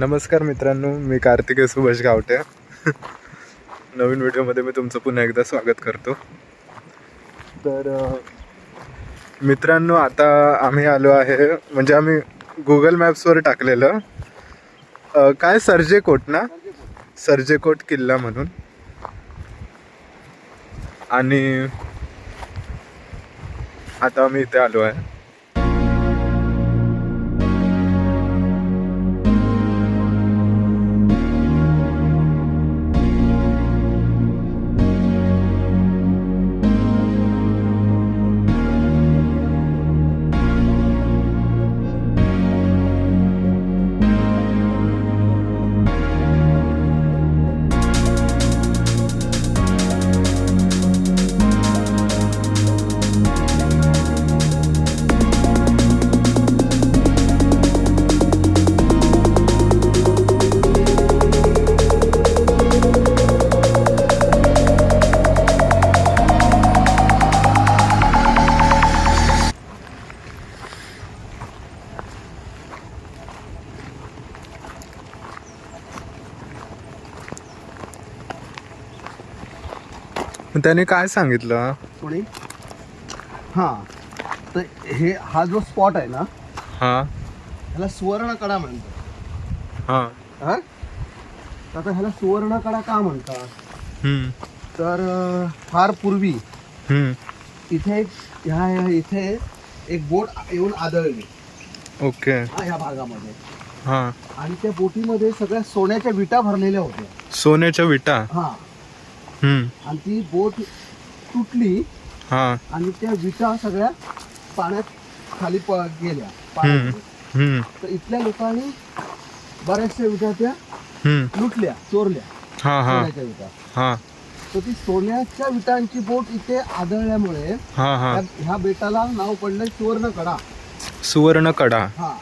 नमस्कार मित्रांनो मी कार्तिकेय सुभाष गावटे. नवीन व्हिडिओमध्ये मी तुमचं पुन्हा एकदा स्वागत करतो. तर मित्रांनो आता आम्ही आलो आहे म्हणजे आम्ही गुगल मॅप्सवर टाकलेलं. काय सर्जेकोट ना? सर्जेकोट किल्ला म्हणून. आणि आता आम्ही इथे आलो आहे. मग त्याने काय सांगितलं? कोणी? हां. तर हे हा जो स्पॉट आहे ना हां. ह्याला सुवर्णकडा म्हणतात. हां. हा? तर आता ह्याला सुवर्णकडा का म्हणतात? हम्म, तर अं, फार पूर्वी हम्म. इथे एक ह्या ह्या- इथे एक बोट येऊन आदळली. ओके. हा ह्या भागामध्ये. हां. आणि त्या बोटीमध्ये सगळ्या सोन्याच्या विटा भरलेल्या होत्या. सोन्याच्या विटा? हा. आणि ती बोट तुटली आणि त्या विटा सगळ्या पाण्यात खाली गेल्या. पाण्यात. तर इथल्या लोकांनी बऱ्याचशा विटा त्या. लुटल्या चोरल्या. सोन्याच्या विटा. हां. तर ती सोन्याच्या विटांची बोट इथे आदळल्यामुळे ह्या- बेटाला नाव पडलंय सुवर्णकडा सुवर्णकडा हा.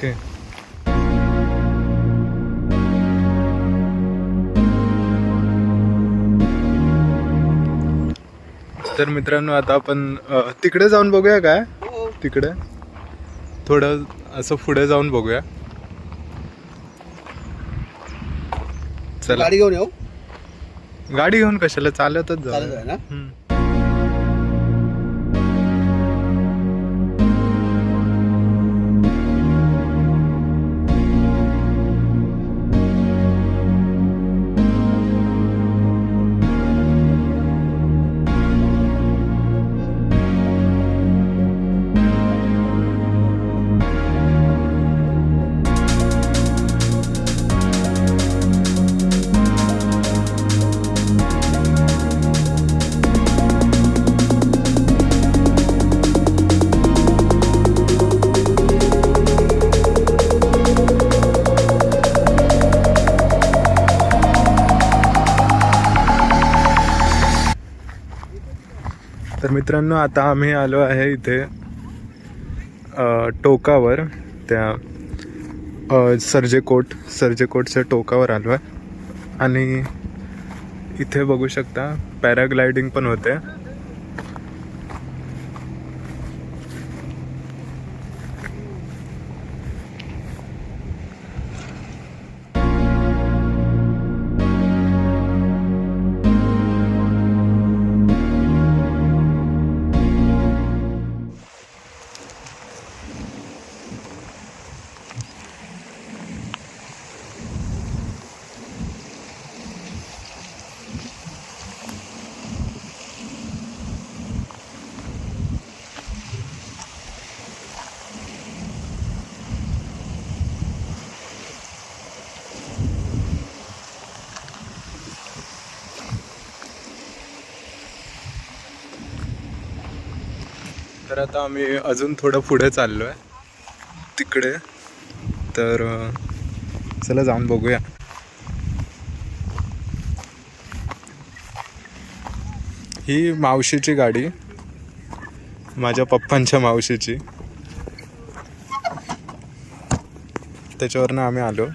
ओके. तर मित्रांनो आता आपण तिकडे जाऊन बघूया काय? तिकडे. थोडं असं पुढे जाऊन बघूया. चला. गाडी घेऊन येऊ? गाडी घेऊन कशाला? चालतच चालत जाऊ ना? तर मित्रांनो आता आम्ही आलो आहे इथे टोकावर. त्या सर्जेकोट सर्जेकोटच्या टोकावर आलो आहे. आणि इथे बघू शकता पॅराग्लायडिंग पण होते. तर आता आम्ही अजून थोडं पुढे चाललो आहे तिकडे. तर चला जाऊन बघूया. ही मावशीची गाडी. माझ्या पप्पांच्या मावशीची. त्याच्यावरनं आम्ही आलो.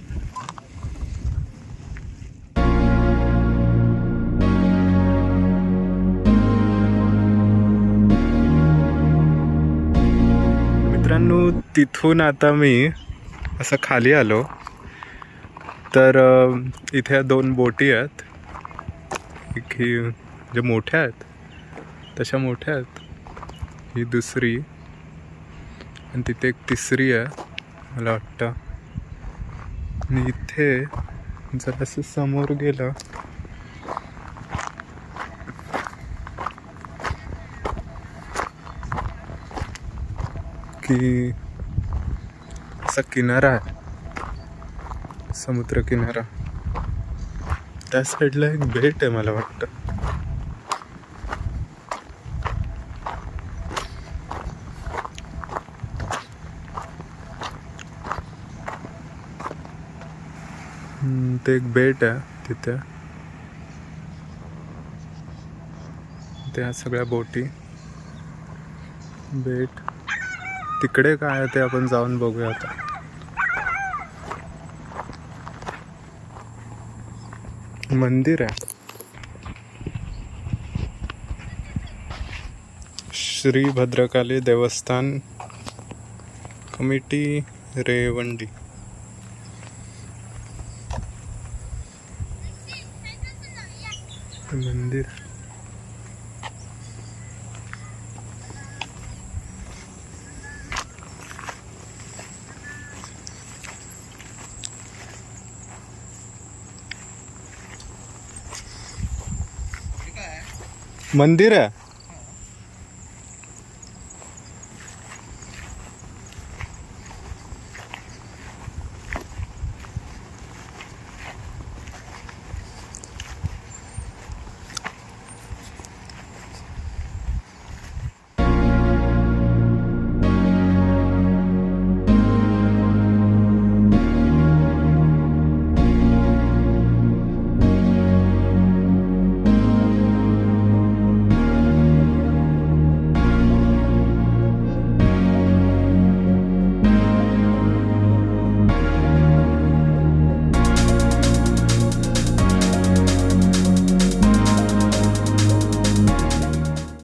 तिथून आता मी असं खाली आलो. तर इथे दोन बोटी आहेत. एक ही जे मोठ्या आहेत तशा मोठ्या आहेत. ही दुसरी आणि तिथे एक तिसरी आहे मला वाटतं. आणि इथे जरासं समोर गेलं. की असा किनारा आहे. समुद्र किनारा त्या साईडला एक बेट आहे मला वाटतं. ते एक बेट आहे तिथे. त्या सगळ्या बोटी. बेट. तिकडे काय आहे ते आपण जाऊन बघूया आता. मंदिर आहे. श्री भद्रकाली देवस्थान कमिटी रेवंडी. मंदिर. मंदिर आहे